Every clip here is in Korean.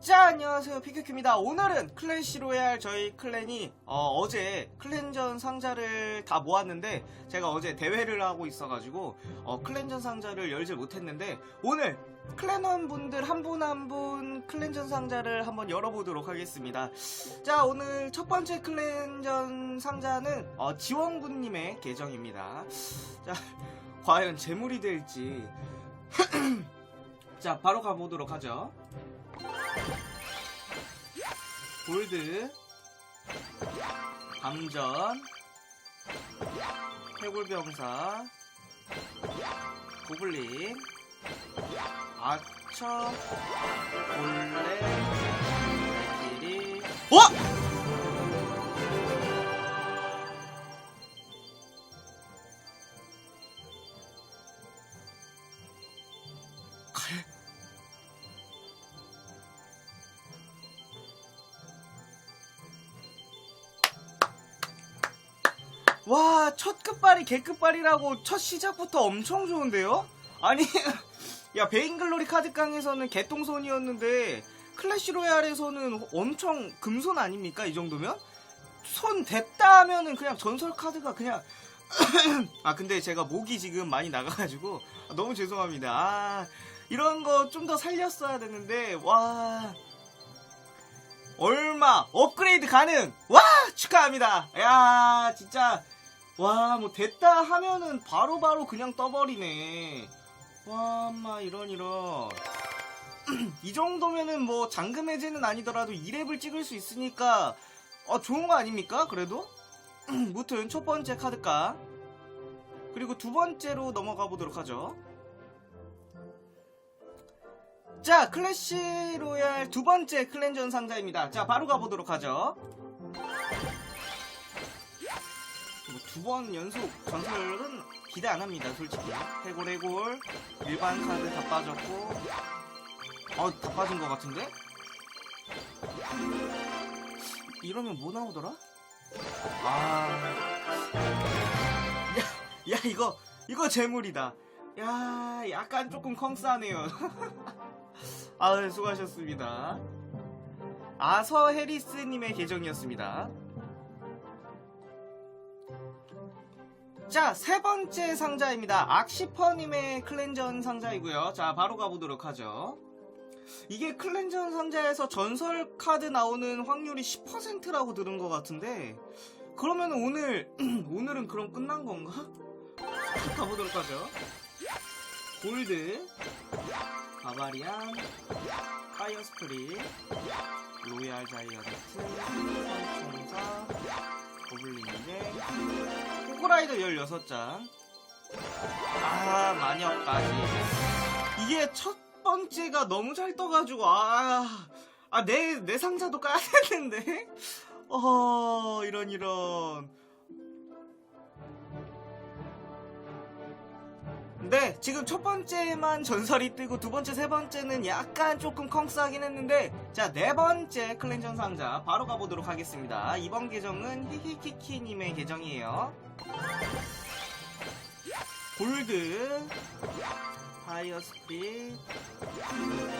자 안녕하세요. 피큐큐입니다. 오늘은 클래시 로얄 저희 클랜이 어, 제 클랜전 상자를 다 모았는데 제가 어제 대회를 하고 있어가지고 어, 클랜전 상자를 열지 못했는데 오늘 클랜원 분들 한 분 한 분 클랜전 상자를 한번 열어보도록 하겠습니다. 자 오늘 첫 번째 클랜전 상자는 어, 지원군님의 계정입니다. 자 과연 재물이 될지. 자 바로 가보도록 하죠 골드 감전 해골병사 고블린 아처 골렘 길이 어? 와, 첫 끝발이 개끝발이라고 첫 시작부터 엄청 좋은데요? 아니, 야, 베인글로리 카드깡에서는 개똥손이었는데, 클래시 로얄에서는 엄청 금손 아닙니까? 이 정도면? 손 됐다 하면은 그냥 전설 카드가 그냥, 아, 근데 제가 목이 지금 많이 나가가지고, 아, 너무 죄송합니다. 아, 이런 거 좀 더 살렸어야 되는데, 와. 얼마 업그레이드 가능 와 축하합니다 야 진짜 와 뭐 됐다 하면은 바로 바로 그냥 떠버리네. 와 마 이런 이런. 이 정도면은 뭐 잠금 해제는 아니더라도 2렙을 찍을 수 있으니까 어 좋은 거 아닙니까 그래도? 무튼 첫 번째 카드가. 그리고 두 번째로 넘어가 보도록 하죠. 자, 클래시 로얄 두 번째 클랜전 상자입니다. 자, 바로 가보도록 하죠. 두 번 연속 전설은 기대 안 합니다, 솔직히. 해골, 해골. 일반 카드 다 빠졌고. 어, 다 빠진 것 같은데? 이러면 뭐 나오더라? 아. 야, 야, 이거, 이거 재물이다. 야, 약간 조금 컹싸네요. 아, 수고하셨습니다. 아서 해리스님의 계정이었습니다. 자, 세 번째 상자입니다. 악시퍼님의 클랜전 상자이고요. 자, 바로 가보도록 하죠. 이게 클랜전 상자에서 전설 카드 나오는 확률이 10%라고 들은 것 같은데, 그러면 오늘, 오늘은 그럼 끝난 건가? 가보도록 하죠. 골드, 바바리안, 파이어 스프릿, 로얄 자이언트, 선총사, 호그라이더 16장, 아, 마녀까지. 이게 첫 번째가 너무 잘 떠가지고, 아, 아, 내, 내 상자도 까야 되는데? 어, 이런, 이런. 네, 지금 첫 번째만 전설이 뜨고 두 번째, 세 번째는 약간 조금 컹싸긴 했는데 자, 네 번째 클랜전 상자 바로 가보도록 하겠습니다. 이번 계정은 히히키키님의 계정이에요. 골드, 파이어 스피드,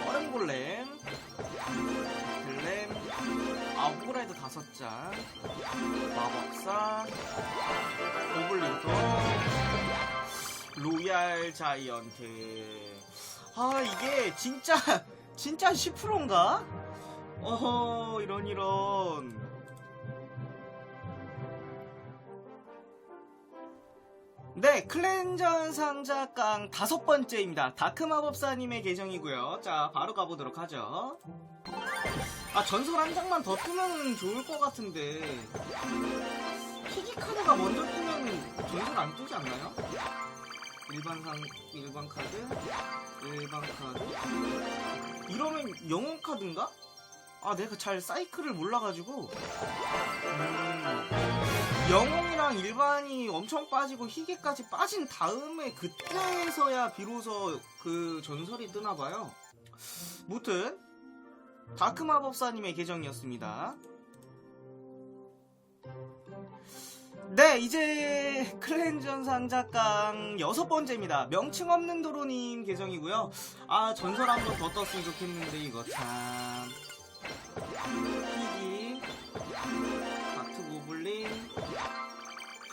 얼음 골렘, 글램, 아우라이더 다섯 장, 마법사, 고블린터, 로얄 자이언트. 아, 이게 진짜, 진짜 10%인가? 어허, 이런, 이런. 네, 클랜전 상자깡 다섯 번째입니다. 다크마법사님의 계정이고요. 자, 바로 가보도록 하죠. 아, 전설 한 장만 더 뜨면 좋을 것 같은데. 희귀 카드가 먼저 뜨면 전설 안 뜨지 않나요? 일반 상 일반 카드 일반 카드 이러면 영웅 카드인가? 아 내가 잘 사이클을 몰라가지고 음, 영웅이랑 일반이 엄청 빠지고 희귀까지 빠진 다음에 그때서야 비로소 그 전설이 뜨나봐요 무튼 다크 마법사님의 계정이었습니다 네, 이제 클랜전 상자깡 여섯 번째입니다. 명칭 없는 도로님 계정이고요. 아, 전설 한 번 더 떴으면 좋겠는데 이거 참.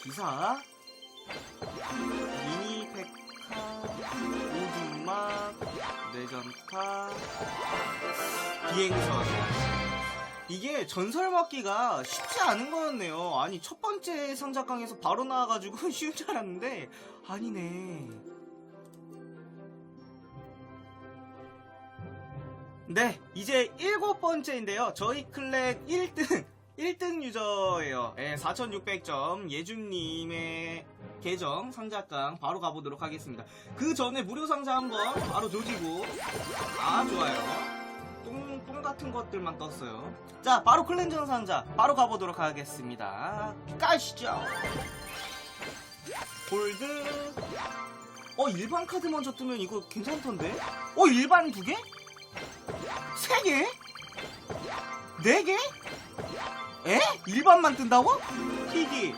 기사, 미니 페카, 오줌막, 뇌전카, 비행선. 이게 전설 먹기가 쉽지 않은 거였네요. 아니, 첫 번째 상자강에서 바로 나와가지고 쉬운 줄 알았는데, 아니네. 네, 이제 일곱 번째인데요. 저희 클랜 1등, 1등 유저예요. 예, 4600점 예준님의 계정 상자강 바로 가보도록 하겠습니다. 그 전에 무료 상자 한번 바로 조지고, 아, 좋아요. 똥, 똥 같은 것들만 떴어요. 자, 바로 클렌전 상자 바로 가보도록 하겠습니다. 가시죠. 골드. 어, 일반 카드 먼저 뜨면 이거 괜찮던데? 어, 일반 두 개? 세 개? 네 개? 에? 일반만 뜬다고? 희귀.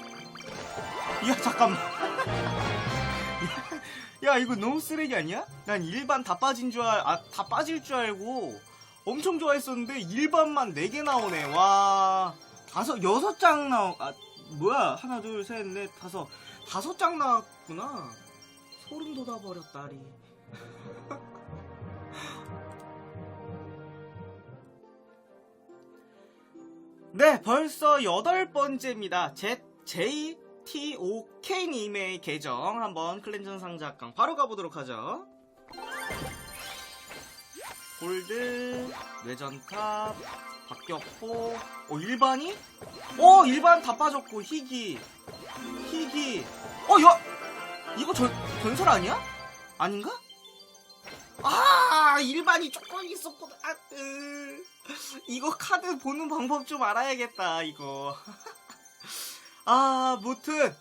야, 잠깐만. 야, 이거 너무 쓰레기 아니야? 난 일반 다 빠진 줄 알, 아, 다 빠질 줄 알고 엄청 좋아했었는데 일반만 4개 나오네. 와. 다섯, 여섯 장 나오, 아, 뭐야. 하나, 둘, 셋, 넷, 다섯. 다섯 장 나왔구나. 소름 돋아버렸다리. 네, 벌써 여덟 번째입니다. Z, JTOK님의 계정 한번 클렌전 상자강 바로 가보도록 하죠. 골드, 뇌전탑, 박격포, 어, 일반이? 어, 일반 다 빠졌고, 희귀, 희귀, 어, 야! 이거 전, 전설 아니야? 아닌가? 아, 일반이 조금 있었구나. 아, 으. 이거 카드 보는 방법 좀 알아야겠다, 이거. 아, 무튼.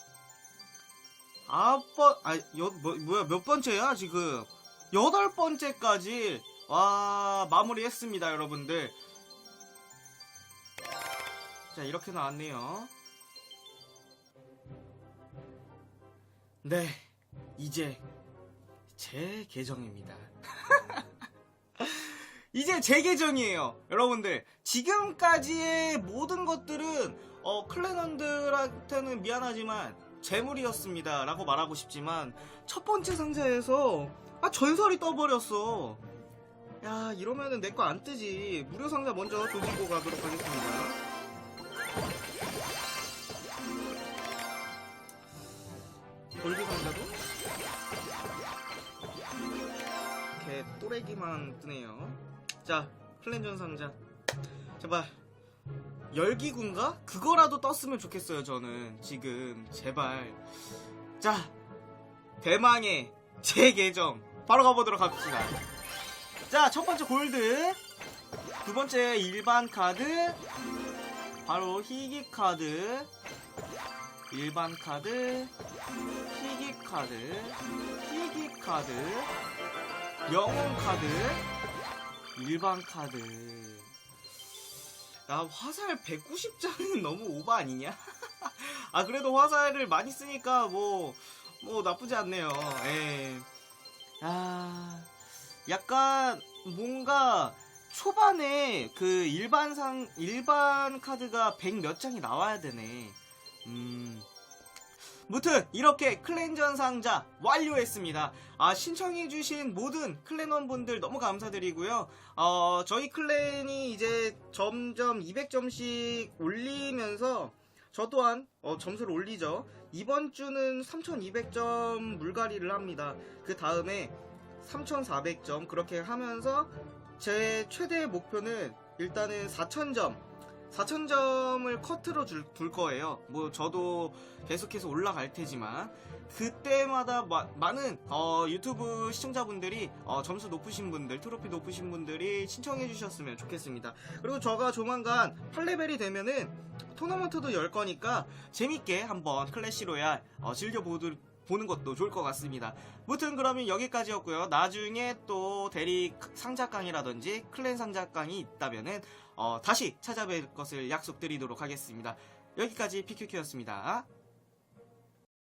아홉 번, 아, 여, 뭐, 뭐야, 몇 번째야, 지금? 여덟 번째까지, 와, 마무리했습니다, 여러분들. 자, 이렇게 나왔네요. 네, 이제, 제 계정입니다. 이제 제 계정이에요. 여러분들, 지금까지의 모든 것들은, 어, 클랜원들한테는 미안하지만, 재물이었습니다. 라고 말하고 싶지만, 첫 번째 상자에서, 아, 전설이 떠버렸어. 야, 이러면은 내 거 안 뜨지. 무료 상자 먼저 조지고 가도록 하겠습니다. 골드 상자도? 이렇게 또래기만 뜨네요. 자, 클렌전 상자. 제발. 열기군가? 그거라도 떴으면 좋겠어요, 저는. 지금. 제발. 자, 대망의 제 계정. 바로 가보도록 합시다. 자, 첫 번째 골드. 두 번째 일반 카드. 바로 희귀 카드. 일반 카드. 희귀 카드. 희귀 카드. 영웅 카드. 일반 카드. 나 화살 190장은 너무 오버 아니냐? 아, 그래도 화살을 많이 쓰니까 뭐, 뭐 나쁘지 않네요. 예. 아, 약간 뭔가 초반에 그 일반상, 일반 카드가 100 몇 장이 나와야 되네. 음. 무튼 이렇게 클랜전 상자 완료했습니다. 아 신청해주신 모든 클랜원분들 너무 감사드리고요. 어 저희 클랜이 이제 점점 200점씩 올리면서 저 또한 어, 점수를 올리죠. 이번 주는 3,200점 물갈이를 합니다. 그 다음에 3,400점 그렇게 하면서 제 최대 목표는 일단은 4,000점 4,000점을 커트로 줄, 둘 거예요. 뭐 저도 계속해서 올라갈 테지만 그때마다 마- 많은 어, 유튜브 시청자분들이 어, 점수 높으신 분들, 트로피 높으신 분들이 신청해 주셨으면 좋겠습니다. 그리고 저가 조만간 8레벨이 되면은 토너먼트도 열 거니까 재밌게 한번 클래시 로얄 어, 즐겨 보 는 것도 좋을 것 같습니다. 무튼 그러면 여기까지였고요. 나중에 또 대리 상자강이라든지 클랜 상자강이 있다면은 어, 다시 찾아뵐 것을 약속드리도록 하겠습니다. 여기까지 PQQ였습니다.